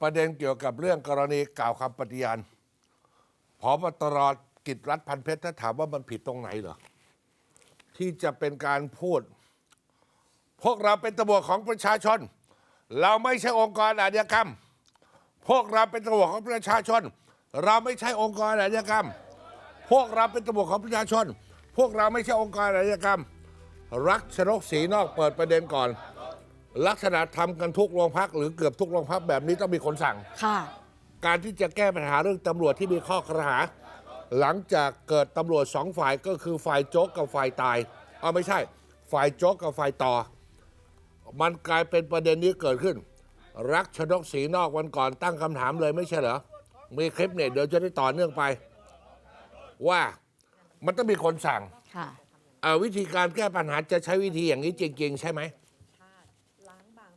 ประเด็นเกี่ยวกับเรื่องกรณีกล่าวคำปฏิญาณพบตรกิจรัฐพันเพชรถ้าถามว่ามันผิดตรงไหนเหรอ ที่จะเป็นการพูด พวกเราเป็นตำรวจของประชาชน เราไม่ใช่องค์กรอาชญากรรม พวกเราเป็นตำรวจของประชาชน เราไม่ใช่องค์กรอาชญากรรม พวกเราเป็นตำรวจของประชาชน พวกเราไม่ใช่องค์กรอาชญากรรม รักชนกศรีนอกเปิดประเด็นก่อน ลักษณะทำกันทุกโรงพักหรือเกือบทุกโรงพักแบบนี้ต้องมีคนสั่ง ค่ะ การที่จะแก้ปัญหาเรื่องตำรวจที่มีข้อกระหา หลังจากเกิดตำรวจสองฝ่ายก็คือฝ่ายโจ๊กกับฝ่ายตายเอาไม่ใช่ ฝ่ายโจ๊กกับฝ่ายต่อ มันกลายเป็นประเด็นนี้เกิดขึ้น รักชนกศรีนอกวันก่อนตั้งคำถามเลยไม่ใช่เหรอมีคลิปเนี่ยเดี๋ยวจะได้ต่อเนื่องไป ว่ามันต้องมีคนสั่งค่ะเอ่อวิธีการแก้ปัญหาจะใช้วิธีอย่างนี้จริง ๆ ใช่ไหม ชาติล้างบาง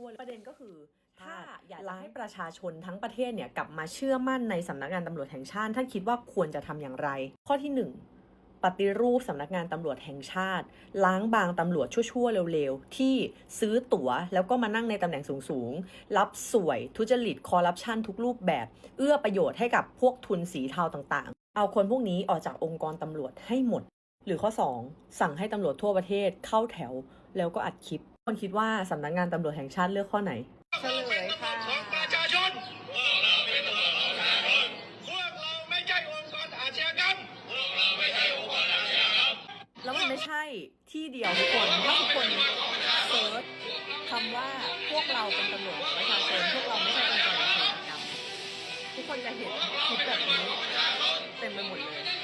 ตำรวจชั่วๆประเด็นก็คือถ้าอยากจะให้ประชาชนทั้งประเทศเนี่ยกลับมาเชื่อมั่นในสำนักงานตำรวจแห่งชาติท่านคิดว่าควรจะทำอย่างไร ข้อที่หนึ่งปฏิรูปสำนักงานตำรวจแห่งชาติ ล้างบางตำรวจชั่วๆเร็วๆ ที่ซื้อตั๋วแล้วก็มานั่งในตำแหน่งสูงๆ รับสวยทุจริตคอร์รัปชันทุกรูปแบบ เอื้อประโยชน์ให้กับพวกทุนสีเทาต่างๆ เอาคนพวกนี้ออกจากองค์กรตำรวจให้หมด หรือข้อ 2 สั่งให้ตำรวจทั่วประเทศเข้าแถวแล้วก็อัดคลิป คนคิดว่าสำนักงานตำรวจแห่งชาติเลือกข้อไหนเฉลยค่ะของประชาชนพวกเราเป็นตำรวจของประชาชนพวกเราไม่ใช่องค์กรอาชญากรรมพวกเราไม่ใช่องค์กรอาชญากรรมแล้วมันไม่ใช่ที่เดียวทุกคนถ้าทุกคนเซิร์ชคำว่าพวกเราเป็นตำรวจของประชาชนพวกเราไม่ใช่องค์กรอาชญากรรมทุกคนจะเห็นคลิปแบบนี้เต็มไปหมดเลย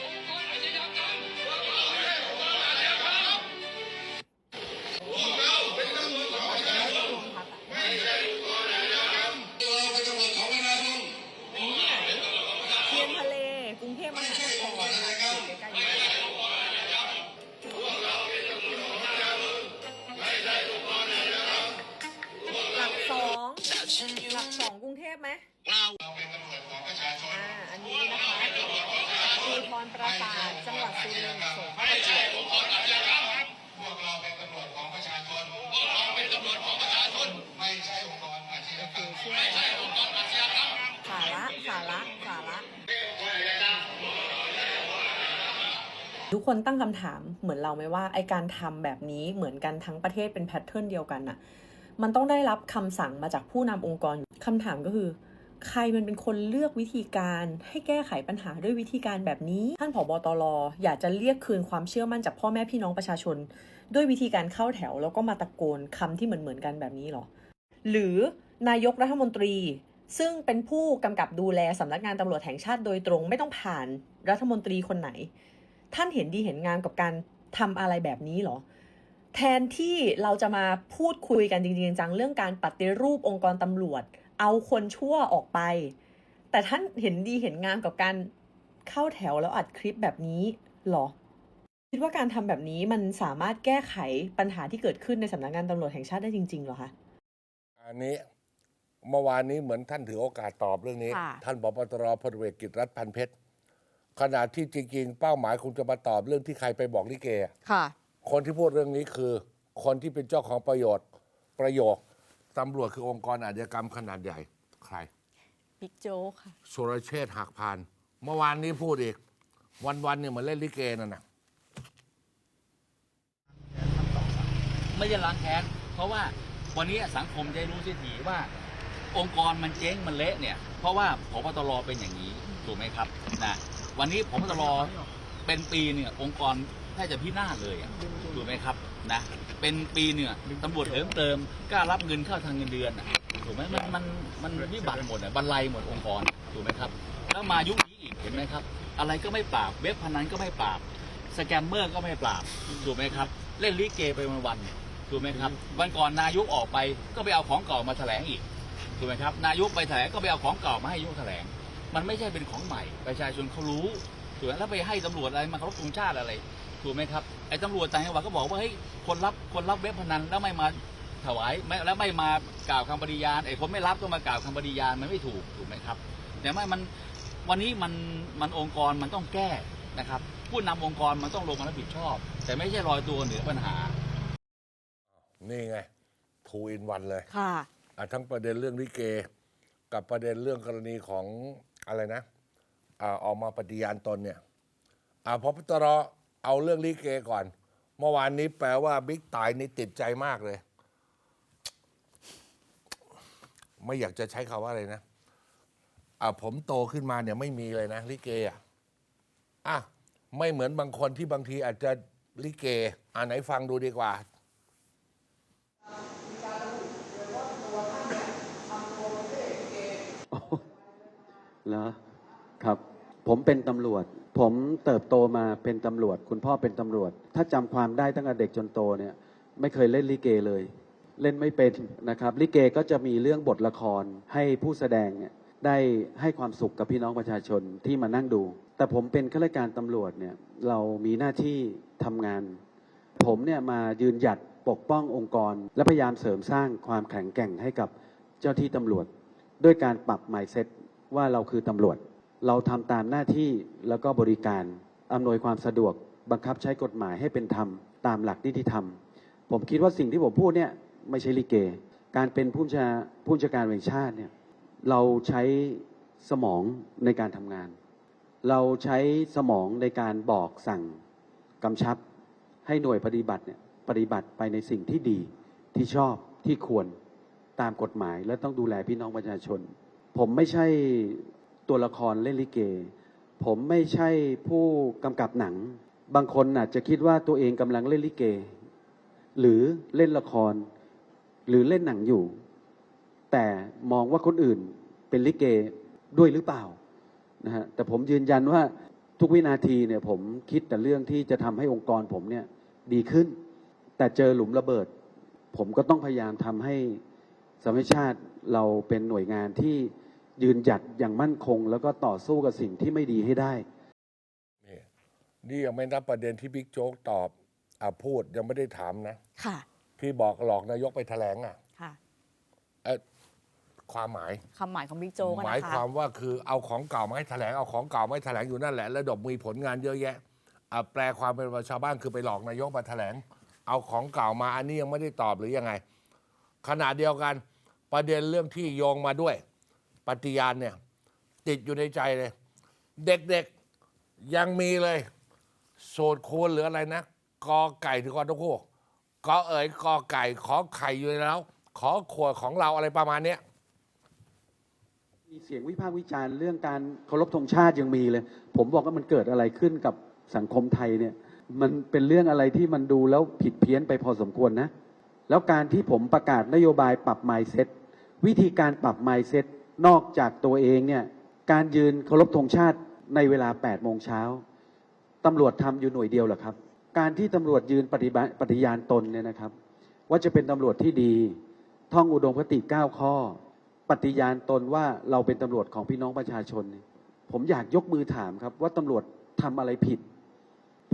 คนตั้งคำถามเหมือนเราไหมว่าไอการทำแบบนี้เหมือนกันทั้งประเทศเป็นแพทเทิร์นเดียวกันน่ะมันต้องได้รับคำสั่งมาจากผู้นำองค์กรคำถามก็คือ ใครมันเป็นคนเลือกวิธีการให้แก้ไขปัญหาด้วยวิธีการแบบนี้ ท่านผบตรอยากจะเรียกคืนความเชื่อมั่นจากพ่อแม่พี่น้องประชาชน ด้วยวิธีการเข้าแถว แล้วก็มาตะโกนคำที่เหมือนเหมือนๆกันแบบนี้หรอ หรือนายกรัฐมนตรีซึ่งเป็นผู้กำกับดูแลสำนักงานตำรวจแห่งชาติโดยตรงไม่ต้องผ่านรัฐมนตรีคนไหน ท่านเห็นดีเห็นงามกับการทำอะไรแบบนี้เหรอ แทนที่เราจะมาพูดคุยกันจริงๆจังๆเรื่องการปฏิรูปองค์กรตำรวจ เอาคนชั่วออกไป แต่ท่านเห็นดีเห็นงามกับการเข้าแถวแล้วอัดคลิปแบบนี้เหรอ คิดว่าการทำแบบนี้มันสามารถแก้ไขปัญหาที่เกิดขึ้นในสำนักงานตำรวจแห่งชาติได้จริงๆเหรอคะอันนี้เมื่อวานนี้เหมือนท่านถือโอกาสตอบเรื่องนี้ค่ะท่านบปตรพลเวกกิจรัฐพันเพชร ขณะที่จริงๆ เป้าหมายคงจะมาตอบเรื่องที่ใครไปบอกลิเกอะค่ะ คนที่พูดเรื่องนี้คือ คนที่เป็นเจ้าของประโยชน์ประโยคตำรวจคือองค์กรอาชญากรรมขนาดใหญ่ ใคร บิ๊กโจ๊กค่ะ สุรเชษฐ์หักพาน เมื่อวานนี้พูดอีก วันๆเนี่ยเหมือนเล่นลิเกนั่นนะไม่ได้ล้างแค้น เพราะว่าวันนี้สังคมจะได้รู้เสียทีว่า องค์กรมันเจ๊งมันเละเนี่ย เพราะว่าพบตรเป็นอย่างนี้ ถูกไหมครับนะ วันนี้พบตรอเป็นปีเนี่ยองค์กรแทบจะพินาศเลยอะถูกไหมครับนะเป็นปีเนี่ยตำรวจเติมเติมกล้ารับเงินเข้าทางเงินเดือนอะถูกไหมมันมันมันวิบัติหมดอะบรรลัยหมดองค์กรถูกไหมครับแล้วมายุคนี้อีกเห็นไหมครับ อะไรก็ไม่ปราบเว็บพนันก็ไม่ปราบสแกมเมอร์ก็ไม่ปราบถูกไหมครับ เล่นลิเกไปวันๆถูกไหมครับวันก่อนนายกออกไปก็ไปเอาของเก่ามาแถลงอีกถูกไหมครับ นายกไปแถลงก็ไปเอาของเก่ามาให้ยกแถลง มันไม่ใช่เป็นของใหม่ ประชาชนเขารู้ถูกไหมแล้วไปให้ตำรวจอะไรมาเคารพธงชาติอะไร ถูกไหมครับไอ้ตำรวจต่างจังหวัดก็บอกว่าเฮ้ยคนรับคนรับเว็บพนันแล้วไม่มาถวายไม่แล้วไม่มากล่าวคำปฏิญาณไอ้คนไม่รับต้องมากล่าวคำปฏิญาณมันไม่ถูกถูกไหมครับ แต่ไม่มันวันนี้มันมันองค์กรมันต้องแก้นะครับ ผู้นำองค์กรมันต้องลงมารับผิดชอบ แต่ไม่ใช่ลอยตัวเหนือปัญหา นี่ไงทูอินวันเลยค่ะอะทั้งประเด็นเรื่องลิเก กับประเด็นเรื่องกรณีของ อะไรนะอาออกมาปฏิญาณตนเนี่ยอ่าพบตรเอาเรื่องลิเกก่อน เมื่อวานนี้แปลว่าบิ๊กตายนี่ติดใจมากเลย ไม่อยากจะใช้คำว่าอะไรนะอ่าผมโตขึ้นมาเนี่ยไม่มีเลยนะลิเกอะอะไม่เหมือนบางคนที่บางทีอาจจะลิเก อ่าไหนฟังดูดีกว่า เหรอครับ ผมเป็นตำรวจ ผมเติบโตมาเป็นตำรวจ คุณพ่อเป็นตำรวจ ถ้าจำความได้ตั้งแต่เด็กจนโตเนี่ย ไม่เคยเล่นลิเกเลย เล่นไม่เป็นนะครับ ลิเกก็จะมีเรื่องบทละครให้ผู้แสดงเนี่ยได้ให้ความสุขกับพี่น้องประชาชนที่มานั่งดู แต่ผมเป็นข้าราชการตำรวจเนี่ยเรามีหน้าที่ทำงาน ผมเนี่ยมายืนหยัดปกป้ององค์กร และพยายามเสริมสร้างความแข็งแกร่งให้กับเจ้าที่ตำรวจ ด้วยการปรับ mindset ว่าเราคือตำรวจ เราทำตามหน้าที่แล้วก็บริการอำนวยความสะดวก บังคับใช้กฎหมายให้เป็นธรรมตามหลักนิติธรรม ผมคิดว่าสิ่งที่ผมพูดเนี่ยไม่ใช่ลิเก การเป็นผู้บัญชาผู้บัญชาการแห่งชาติเนี่ยเราใช้สมองในการทำงาน เราใช้สมองในการบอกสั่งกำชับ ให้หน่วยปฏิบัติเนี่ยปฏิบัติไปในสิ่งที่ดีที่ชอบที่ควรตามกฎหมายและต้องดูแลพี่น้องประชาชน ผมไม่ใช่ตัวละครเล่นลิเก ผมไม่ใช่ผู้กำกับหนัง บางคนอาจจะคิดว่าตัวเองกำลังเล่นลิเก หรือเล่นละคร หรือเล่นหนังอยู่ แต่มองว่าคนอื่นเป็นลิเกด้วยหรือเปล่านะฮะแต่ผมยืนยันว่าทุกวินาทีเนี่ยผมคิดแต่เรื่องที่จะทำให้องค์กรผมเนี่ยดีขึ้น แต่เจอหลุมระเบิด ผมก็ต้องพยายามทำให้สมัชชาติเราเป็นหน่วยงานที่ ยืนหยัดอย่างมั่นคง แล้วก็ต่อสู้กับสิ่งที่ไม่ดีให้ได้นี่นี่ยังไม่นับประเด็นที่บิ๊กโจ๊กตอบอะพูดยังไม่ได้ถามนะ ค่ะ ที่บอกหลอกนายกไปแถลงอะค่ะเอ่อความหมาย คำหมายของบิ๊กโจ๊กอะหมายนะคคะ วามว่าคือเอาของเก่ามาให้แถลงเอาของเก่ามาให้แถลงอยู่นั่นแหละแล้วดอกมีผลงานเยอะแยะอะแปลความเป็นภาษาชาวบ้านคือไปหลอกนายกมาแถลง เอาของเก่ามาอันนี้ยังไม่ได้ตอบหรือยังไง ขณะเดียวกันประเด็นเรื่องที่โยงมาด้วย ปฏิญาณเนี่ย ติดอยู่ในใจเลย เด็กๆยังมีเลยสูตรคูณหรืออะไรนะกอไก่ถึงกอตะโคกอเอ๋ยกอไก่ขอไข่อยู่แล้ว ขอขวดของเราอะไรประมาณเนี้ยมีเสียงวิพากษ์วิจารณ์เรื่องการเคารพธงชาติยังมีเลย ผมบอกว่ามันเกิดอะไรขึ้นกับสังคมไทยเนี่ย มันเป็นเรื่องอะไรที่มันดูแล้วผิดเพี้ยนไปพอสมควรนะ แล้วการที่ผมประกาศนโยบายปรับ mindset วิธีการปรับ mindset นอกจากตัวเองเนี่ยการยืนเคารพธงชาติในเวลา8โมงเช้าตำรวจทำอยู่หน่วยเดียวหรอครับ การที่ตำรวจยืนปฏิบัติปฏิญาณตนเนี่ยนะครับ ว่าจะเป็นตำรวจที่ดีท่องอุดมคติ9ข้อ ปฏิญาณตนว่าเราเป็นตำรวจของพี่น้องประชาชนนผมอยากยกมือถามครับ ว่าตำรวจทำอะไรผิด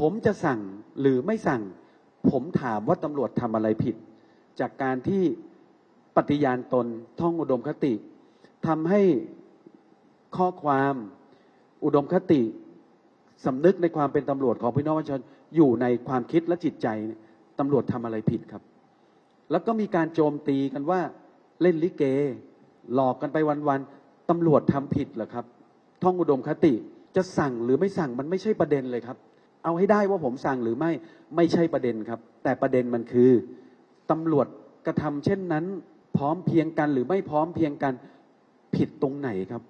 ผมจะสั่งหรือไม่สั่ง ผมถามว่าตำรวจทำอะไรผิด จากการที่ปฏิญาณตนท่องอุดมคติ ทำให้ข้อความอุดมคติสำนึกในความเป็นตำรวจของพี่น้องประชาชนอยู่ในความคิดและจิตใจตำรวจทำอะไรผิดครับ แล้วก็มีการโจมตีกันว่าเล่นลิเก หลอกกันไปวันๆตำรวจทำผิดเหรอครับ ท่องอุดมคติจะสั่งหรือไม่สั่งมันไม่ใช่ประเด็นเลยครับ เอาให้ได้ว่าผมสั่งหรือไม่ไม่ใช่ประเด็นครับ แต่ประเด็นมันคือตำรวจกระทำเช่นนั้น พร้อมเพียงกันหรือไม่พร้อมเพียงกัน ผิดตรงไหนครับ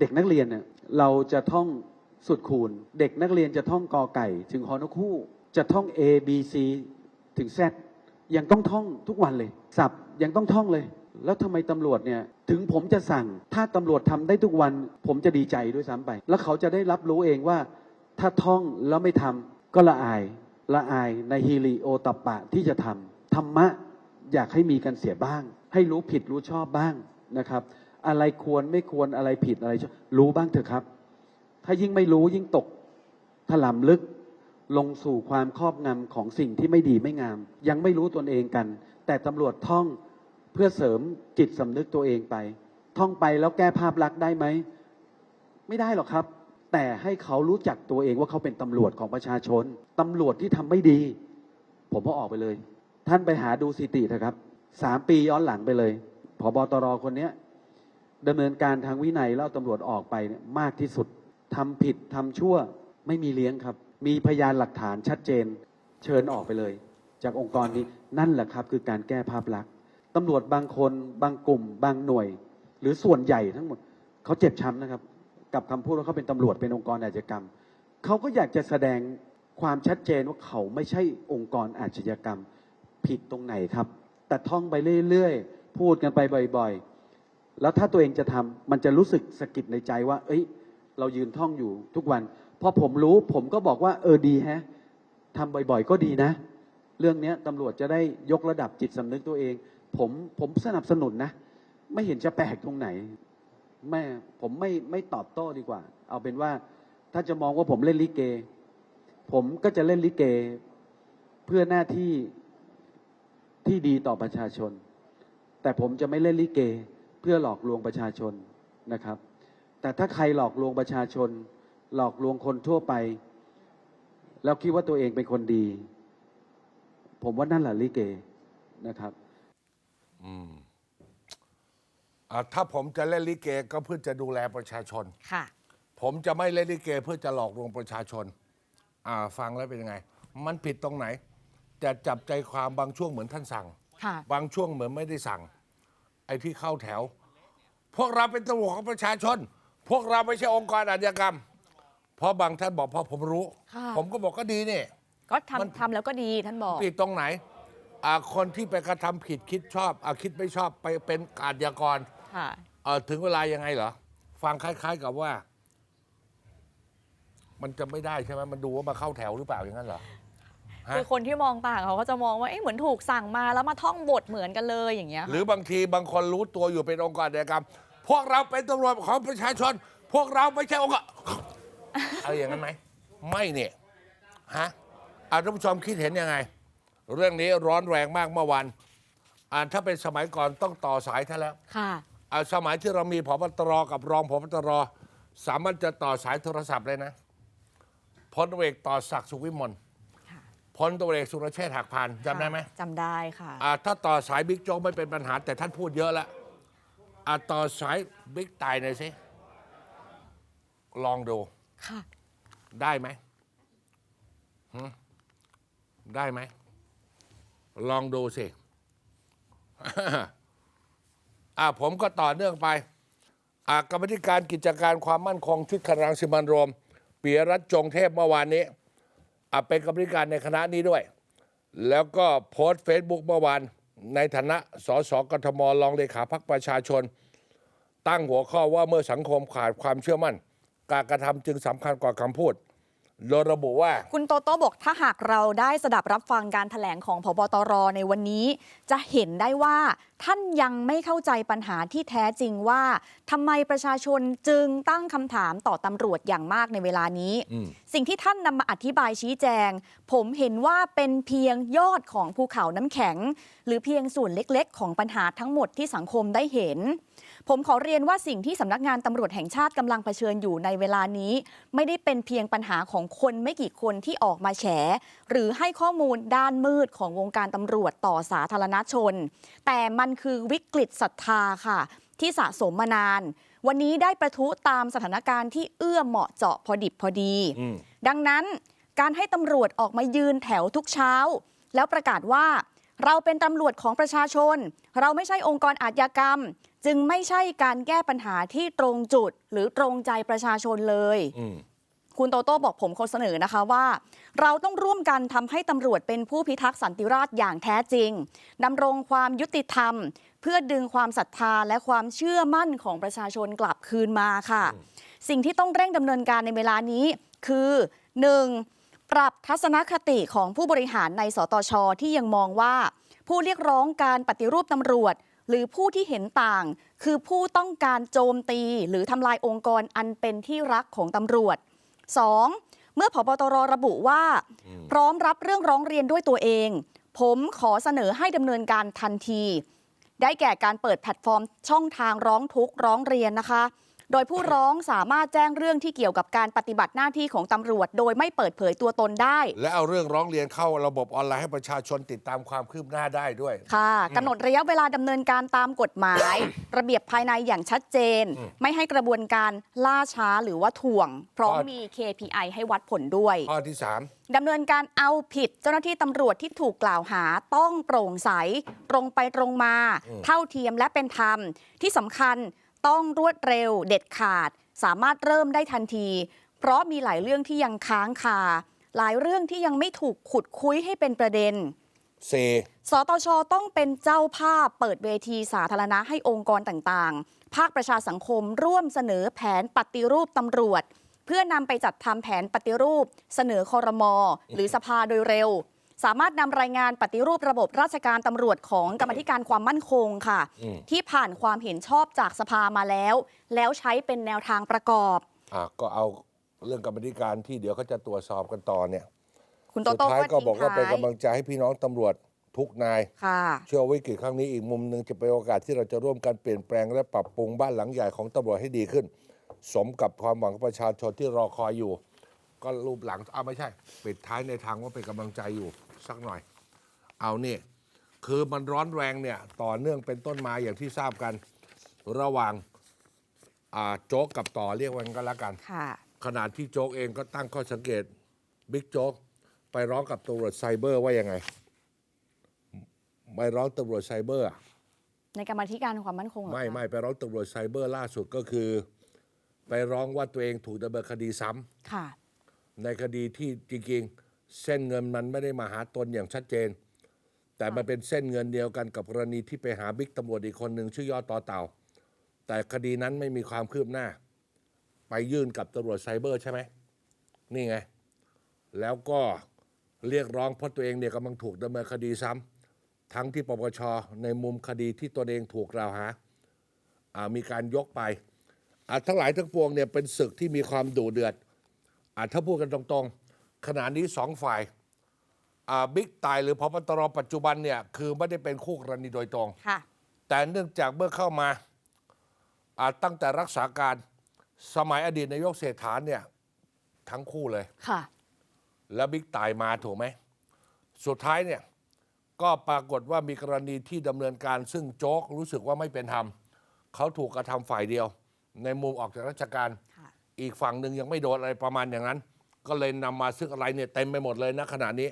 เด็กนักเรียนเนี่ยเราจะท่องสุดคูณ เด็กนักเรียนจะท่องกอไก่ ถึงฮอนกคู่ จะท่อง A B C ถึง Z ยังต้องท่องทุกวันเลยสับยังต้องท่องเลย แล้วทำไมตำรวจเนี่ยถึงผมจะสั่ง ถ้าตำรวจทำได้ทุกวัน ผมจะดีใจด้วยซ้ำไป แล้วเขาจะได้รับรู้เองว่า ถ้าท่องแล้วไม่ทำก็ละอายละอายในฮิริโอตัปปะที่จะทำธรรมะอยากให้มีกันเสียบ้าง ให้รู้ผิดรู้ชอบบ้างนะครับ อะไรควรไม่ควรอะไรผิดอะไรรู้บ้างเถอะครับ ถ้ายิ่งไม่รู้ยิ่งตกถลำลึกลงสู่ความครอบงำของสิ่งที่ไม่ดีไม่งาม ยังไม่รู้ตนเองกัน แต่ตำรวจท่องเพื่อเสริมจิตสำนึกตัวเองไป ท่องไปแล้วแก้ภาพลักษณ์ได้ไหม ไม่ได้หรอกครับ แต่ให้เขารู้จักตัวเองว่าเขาเป็นตำรวจของประชาชนตำรวจที่ทำไม่ดี ผมก็ออกไปเลย ท่านไปหาดูสิติเถอะครับสามปีย้อนหลังไปเลยผบตรคนนี้ ดำเนินการทางวินัยแล้วเอาตำรวจออกไปมากที่สุดทำผิดทำชั่วไม่มีเลี้ยงครับ มีพยานหลักฐานชัดเจน เชิญออกไปเลย จากองค์กรนี้นั่นแหละครับ คือการแก้ภาพลักษณ์ตำรวจบางคนบางกลุ่ม บางหน่วย หรือส่วนใหญ่ทั้งหมดเขาเจ็บช้ำนะครับ กับคำพูดว่าเขาเป็นตำรวจเป็นองค์กรอาชญากรรมเขาก็อยากจะแสดงความชัดเจนว่าเขาไม่ใช่องค์กรอาชญากรรม ผิดตรงไหนครับ แต่ท่องไปเรื่อยๆ พูดกันไปบ่อย ๆ แล้วถ้าตัวเองจะทำมันจะรู้สึกสะกิดในใจว่า เอ้ย เรายืนท่องอยู่ทุกวันพอผมรู้ผมก็บอกว่า เออดีแฮะทำบ่อยๆก็ดีนะ เรื่องนี้ตำรวจจะได้ยกระดับจิตสำนึกตัวเอง ผมผมสนับสนุนนะ ไม่เห็นจะแปลกตรงไหนไม่ผมไม่ไม่ตอบโต้ดีกว่า เอาเป็นว่า ถ้าจะมองว่าผมเล่นลิเก ผมก็จะเล่นลิเก เพื่อหน้าที่ที่ดีต่อประชาชน แต่ผมจะไม่เล่นลิเก เพื่อหลอกลวงประชาชนนะครับ แต่ถ้าใครหลอกลวงประชาชน หลอกลวงคนทั่วไป แล้วคิดว่าตัวเองเป็นคนดี ผมว่านั่นแหละลิเกนะครับอ่าถ้าผมจะเล่นลิเกก็เพื่อจะดูแลประชาชน ค่ะ ผมจะไม่เล่นลิเกเพื่อจะหลอกลวงประชาชน อ่า ฟังแล้วเป็นยังไง มันผิดตรงไหนแต่จับใจความบางช่วงเหมือนท่านสั่งค่ะบางช่วงเหมือนไม่ได้สั่ง ไอ้ที่เข้าแถว พวกเราเป็นตำรวจของประชาชน พวกเราไม่ใช่องค์กรอาชญากรรม เพราะบางท่านบอกเพราะผมรู้ ค่ะ ผมก็บอกก็ดีนี่ ก็มัน ทำทำแล้วก็ดีท่านบอก ผิดตรงไหนอ่าคนที่ไปกระทำผิดคิดชอบอาคิดไม่ชอบไปเป็นอาชญากรค่ะ เออถึงเวลายังไงเหรอ ฟังคล้าย ๆ กับว่า มันจะไม่ได้ใช่ไหมมันดูว่ามาเข้าแถวหรือเปล่าอย่างนั้นเหรอฮะ คือคนที่มองต่างเขาก็จะมองว่าเอ๊ะเหมือนถูกสั่งมาแล้วมาท่องบทเหมือนกันเลยอย่างเงี้ยหรือบางทีบางคนรู้ตัวอยู่เป็นองค์กรอาชญากรรมพวกเราเป็นตำรวจของประชาชน พวกเราไม่ใช่องค์กร เอาอย่างนั้นไหมไม่เนี่ยฮะอาท่านผู้ชมคิดเห็นยังไง เรื่องนี้ร้อนแรงมากเมื่อวานอ่าถ้าเป็นสมัยก่อนต้องต่อสายท่านแล้ว ค่ะ อ่าสมัยที่เรามีผบตรกับรองผบตรสามารถจะต่อสายโทรศัพท์เลยนะพลตำรวจเอกต่อศักดิ์สุขวิมลค่ะ พลตำรวจเอกสุรเชษฐ์หักพานจำได้ไหมจำได้ค่ะ อ่าถ้าต่อสายบิ๊กโจ๊กไม่เป็นปัญหา แต่ท่านพูดเยอะแล้วอ่าต่อสายบิ๊กตายหน่อยสิลองดู ค่ะ ได้ไหมหึได้ไหม ลองดูสิ อ่าผมก็ต่อเนื่องไป อ่ากรรมธิการกิจการความมั่นคงชุดครังสิมันต์รวมปียรัตน์จงเทพเมื่อวานนี้อ่า เป็นกรรมธิการในคณะนี้ด้วย แล้วก็โพสต์เฟซบุ๊กเมื่อวานในฐานะสสกทมรองเลขาพักประชาชน ตั้งหัวข้อว่าเมื่อสังคมขาดความเชื่อมั่น การกระทำจึงสำคัญกว่าคำพูด โดยระบุว่า คุณโตโต้บอกถ้าหากเราได้สดับรับฟังการถแถลงของพบตรในวันนี้ จะเห็นได้ว่าท่านยังไม่เข้าใจปัญหาที่แท้จริงว่าทำไมประชาชนจึงตั้งคำถามต่อตำรวจอย่างมากในเวลานี้อืมสิ่งที่ท่านนำมาอธิบายชี้แจง ผมเห็นว่าเป็นเพียงยอดของภูเขาน้ำแข็ง หรือเพียงส่วนเล็กๆ ของปัญหาทั้งหมดที่สังคมได้เห็น ผมขอเรียนว่าสิ่งที่สำนักงานตำรวจแห่งชาติกำลังเผชิญอยู่ในเวลานี้ ไม่ได้เป็นเพียงปัญหาของคนไม่กี่คนที่ออกมาแฉ หรือให้ข้อมูลด้านมืดของวงการตำรวจต่อสาธารณชน แต่มันคือวิกฤตศรัทธาค่ะ ที่สะสมมานาน วันนี้ได้ประทุตามสถานการณ์ที่เอื้อเหมาะเจาะพอดิบพอดีอืมดังนั้นการให้ตำรวจออกมายืนแถวทุกเช้า แล้วประกาศว่า เราเป็นตำรวจของประชาชน เราไม่ใช่องค์กรอาชญากรรม จึงไม่ใช่การแก้ปัญหาที่ตรงจุดหรือตรงใจประชาชนเลยอืมคุณโตโต้บอกผมคนเสนอนะคะว่า เราต้องร่วมกันทำให้ตำรวจเป็นผู้พิทักษ์สันติราษฎร์อย่างแท้จริงดำรงความยุติธรรม เพื่อดึงความศรัทธาและความเชื่อมั่นของประชาชนกลับคืนมาค่ะ สิ่งที่ต้องเร่งดำเนินการในเวลานี้คือ 1. ปรับทัศนคติของผู้บริหารในสตช ที่ยังมองว่า ผู้เรียกร้องการปฏิรูปตำรวจ หรือผู้ที่เห็นต่าง คือผู้ต้องการโจมตี หรือทำลายองค์กรอันเป็นที่รักของตำรวจ 2. เมื่อพบตรระบุว่า พร้อมรับเรื่องร้องเรียนด้วยตัวเอง ผมขอเสนอให้ดำเนินการทันที ได้แก่การเปิดแพลตฟอร์มช่องทางร้องทุกข์ร้องเรียนนะคะ โดยผู้ร้องสามารถแจ้งเรื่องที่เกี่ยวกับการปฏิบัติหน้าที่ของตำรวจ โดยไม่เปิดเผยตัวตนได้ และเอาเรื่องร้องเรียนเข้าระบบออนไลน์ให้ประชาชนติดตามความคืบหน้าได้ด้วย ค่ะกำหนดระยะเวลาดำเนินการตามกฎหมาย ระเบียบภายในอย่างชัดเจนไม่ให้กระบวนการล่าช้าหรือว่าถ่วง พร้อมข้อมี KPI ให้วัดผลด้วย ข้อที่สาม ดำเนินการเอาผิดเจ้าหน้าที่ตำรวจที่ถูกกล่าวหาต้องโปร่งใส ตรงไปตรงมา เท่าเทียมและเป็นธรรม ที่สำคัญ ต้องรวดเร็วเด็ดขาด สามารถเริ่มได้ทันที เพราะมีหลายเรื่องที่ยังค้างคา หลายเรื่องที่ยังไม่ถูกขุดคุยให้เป็นประเด็นเซสตชต้องเป็นเจ้าภาพเปิดเวทีสาธารณะให้องค์กรต่างๆ ภาคประชาสังคมร่วมเสนอแผนปฏิรูปตำรวจ เพื่อนำไปจัดทำแผนปฏิรูป เสนอคอรมอหรือสภาโดยเร็ว สามารถนำรายงานปฏิรูประบบราชการตำรวจของกรรมธิการความมั่นคงค่ะอืมที่ผ่านความเห็นชอบจากสภามาแล้ว แล้วใช้เป็นแนวทางประกอบอะก็เอาเรื่องกรรมธิการที่เดี๋ยวเขาจะตรวจสอบกันต่อเนี่ยคุณโตสุดโต้ท้ายก็ก็ทิ้งบอกว่าเป็นท้ายกำลังใจให้พี่น้องตำรวจทุกนายค่ะเชื่อว่าวิกฤตครั้งนี้อีกมุมหนึ่งจะเป็นโอกาสที่เราจะร่วมกันเปลี่ยนแปลงและปรับปรุงบ้านหลังใหญ่ของตำรวจให้ดีขึ้น สมกับความหวังของประชาชนที่รอคอยอยู่ ก็รูปหลังอ้าวไม่ใช่ ปิดท้ายในทางว่าเป็นกำลังใจอยู่ สักหน่อย เอานี่คือมันร้อนแรงเนี่ยต่อเนื่องเป็นต้นมาอย่างที่ทราบกัน ระหว่างอ่าโจ๊กกับต่อเรียกวันก็แล้วกันค่ะขณะที่โจ๊กเองก็ตั้งข้อสังเกตบิ๊กโจ๊กไปร้องกับตำรวจไซเบอร์ว่ายังไงไปร้องตำรวจไซเบอร์อะในกรรมธิการความมั่นคงเหรอไม่คะไม่ไปร้องตำรวจไซเบอร์ล่าสุดก็คือ ไปร้องว่าตัวเองถูกดำเนินคดีซ้ำค่ะในคดีที่จริงๆ เส้นเงินมันไม่ได้มาหาตนอย่างชัดเจน แต่มันเป็นเส้นเงินเดียวกันกับกรณีที่ไปหาบิ๊กตำรวจอีกคนหนึ่งชื่อยอต่อเต่า แต่คดีนั้นไม่มีความคืบหน้า ไปยื่นกับตำรวจไซเบอร์ใช่ไหมนี่ไง แล้วก็เรียกร้องเพราะตัวเองเนี่ยกำลังถูกดำเนินคดีซ้ำทั้งที่ปปชในมุมคดีที่ตนเองถูกกล่าวหามีการยกไปอาทั้งหลายทั้งปวงเนี่ยเป็นศึกที่มีความดุเดือดอะถ้าพูดกันตรงๆ ขณะนี้สองฝ่ายอ่าบิ๊กตายหรือพบตรปัจจุบันเนี่ยคือไม่ได้เป็นคู่กรณีโดยตรงค่ะแต่เนื่องจากเมื่อเข้ามาอ่าตั้งแต่รักษาการสมัยอดีตนายกเศรษฐาเนี่ยทั้งคู่เลยค่ะ แล้วบิ๊กตายมาถูกไหม สุดท้ายเนี่ยก็ปรากฏว่ามีกรณีที่ดำเนินการซึ่งโจ๊กรู้สึกว่าไม่เป็นธรรมเขาถูกกระทำฝ่ายเดียว ในมุมออกจากราชการค่ะอีกฝั่งหนึ่งยังไม่โดนอะไรประมาณอย่างนั้น ก็เลยนำมาซึ่งอะไรเนี่ยเต็มไปหมดเลยนะขณะนี้